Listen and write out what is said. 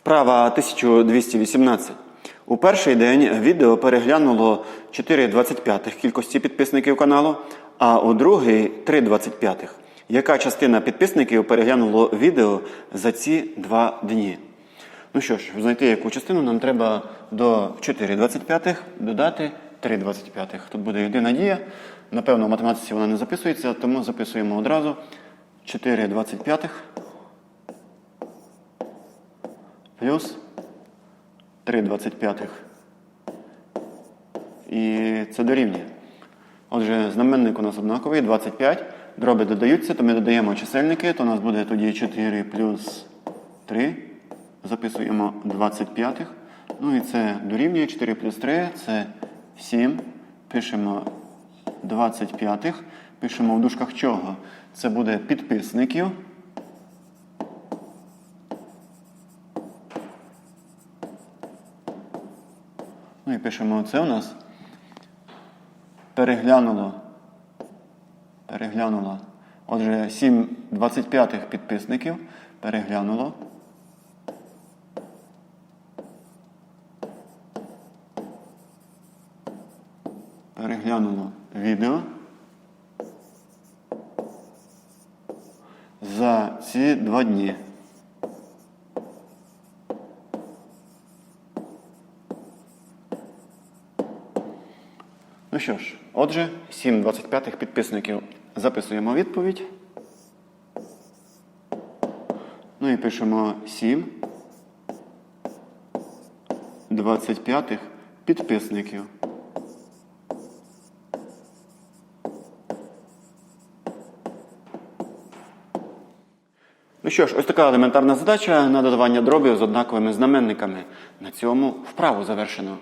Вправа 1218. У перший день відео переглянуло 4,25 кількості підписників каналу, а у другий 3,25. Яка частина підписників переглянуло відео за ці два дні? Ну що ж, знайти яку частину нам треба до 4,25 додати 3,25. Тут буде єдина дія. Напевно, в математиці вона не записується, тому записуємо одразу 4,25 плюс 3,25. І це дорівнює. Отже, знаменник у нас однаковий, 25. Дроби додаються, то ми додаємо чисельники, то у нас буде тоді 4 плюс 3. Записуємо 25. Ну і це дорівнює 4 плюс 3 це 7. Пишемо 25. Пишемо в дужках чого? Це буде підписників. Ну і пишемо це у нас. Переглянуло. Переглянуло. Отже, 7 25 підписників переглянуло. Переглянуло відео. За ці два дні. Ну що ж, отже, 7 25 підписників записуємо відповідь. Ну і пишемо 7 25 підписників. Ну що ж, ось така елементарна задача на додавання дробів з однаковими знаменниками. На цьому вправу завершено.